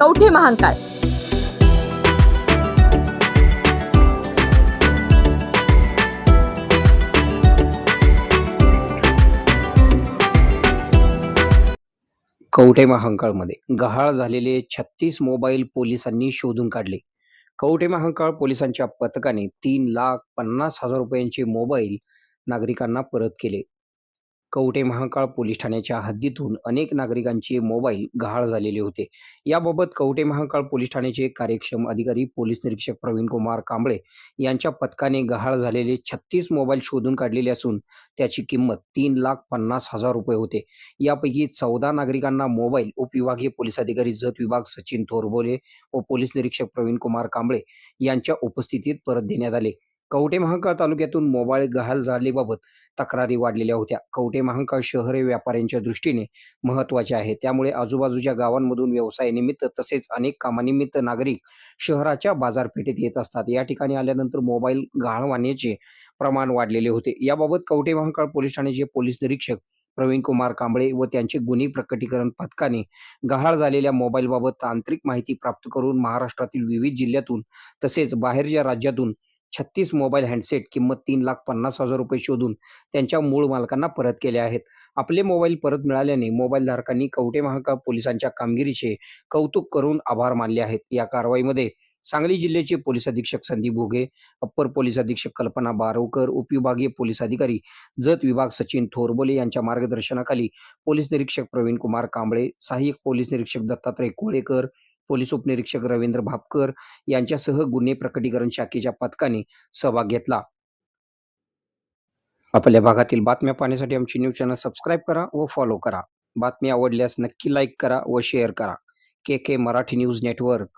कवठे महांकाळ कवठे महांकाळमध्ये गहाळ झालेले छत्तीस मोबाईल पोलिसांनी शोधून काढले. कवठे महांकाळ पोलिसांच्या पथकाने तीन लाख पन्नास हजार रुपयांचे मोबाईल नागरिकांना परत केले. कवटे महाकाळ पोलीस ठाण्याच्या हद्दीतून अनेक नागरिकांचे मोबाईल गहाळ झालेले होते. याबाबत कवटे महाकाळ पोलीस ठाण्याचे कार्यक्षम अधिकारी पोलीस निरीक्षक प्रवीण कुमार कांबळे यांच्या पथकाने गहाळ झालेले छत्तीस मोबाईल शोधून काढलेले असून त्याची किंमत तीन लाख पन्नास हजार रुपये होते. यापैकी चौदा नागरिकांना मोबाईल उपविभागीय पोलीस अधिकारी जत विभाग सचिन थोरबोले व पोलीस निरीक्षक प्रवीण कुमार कांबळे यांच्या उपस्थितीत परत देण्यात आले. कवटे महांकाळ तालुक्यातून मोबाईल गहाल झालेबाबत तक्रारी वाढलेल्या होत्या. कवटे महांकाळ शहर हे व्यापाऱ्यांच्या दृष्टीने महत्त्वाचे आहे. त्यामुळे आजूबाजूच्या गावांमधून व्यवसायानिमित्त तसेच अनेक कामानिमित्त नागरिक शहराच्या बाजारपेठेत येत असतात. या ठिकाणी आल्यानंतर मोबाईल गहाळवाण्याचे प्रमाण वाढलेले होते. याबाबत कवटे महांकाळ पोलीस ठाण्याचे पोलीस निरीक्षक प्रवीण कुमार कांबळे व त्यांचे गुन्हे प्रकटीकरण पथकाने गहाळ झालेल्या मोबाईलबाबत तांत्रिक माहिती प्राप्त करून महाराष्ट्रातील विविध जिल्ह्यातून तसेच बाहेरच्या राज्यातून छत्तीस मोबाईल हँडसेट किंमत तीन लाख पन्नास हजार रुपये शोधून त्यांच्या मूळ मालकांना परत केले आहेत. आपले मोबाईल परत मिळाल्याने मोबाईल धारकांनी कवटे महाका पोलिसांच्या कामगिरीचे कौतुक करून आभार मानले आहेत. या कारवाईमध्ये सांगली जिल्ह्याचे पोलीस अधीक्षक संदीप भोगे अप्पर पोलीस अधीक्षक कल्पना बारवकर उपविभागीय पोलीस अधिकारी जत विभाग सचिन थोरबोले यांच्या मार्गदर्शनाखाली पोलीस निरीक्षक प्रवीण कुमार कांबळे सहाय्यक पोलीस निरीक्षक दत्तात्रय कोळेकर पोलीस उपनिरीक्षक रवींद्र भापकर यांच्यासह गुन्हे प्रकटीकरण शाखेच्या पथकाने सहभाग घेतला. आपल्या भागातील बातम्या पाहण्यासाठी आमची न्यूज चॅनल सबस्क्राईब करा व फॉलो करा. बातमी आवडल्यास नक्की लाईक करा व शेअर करा. K K Marathi news network.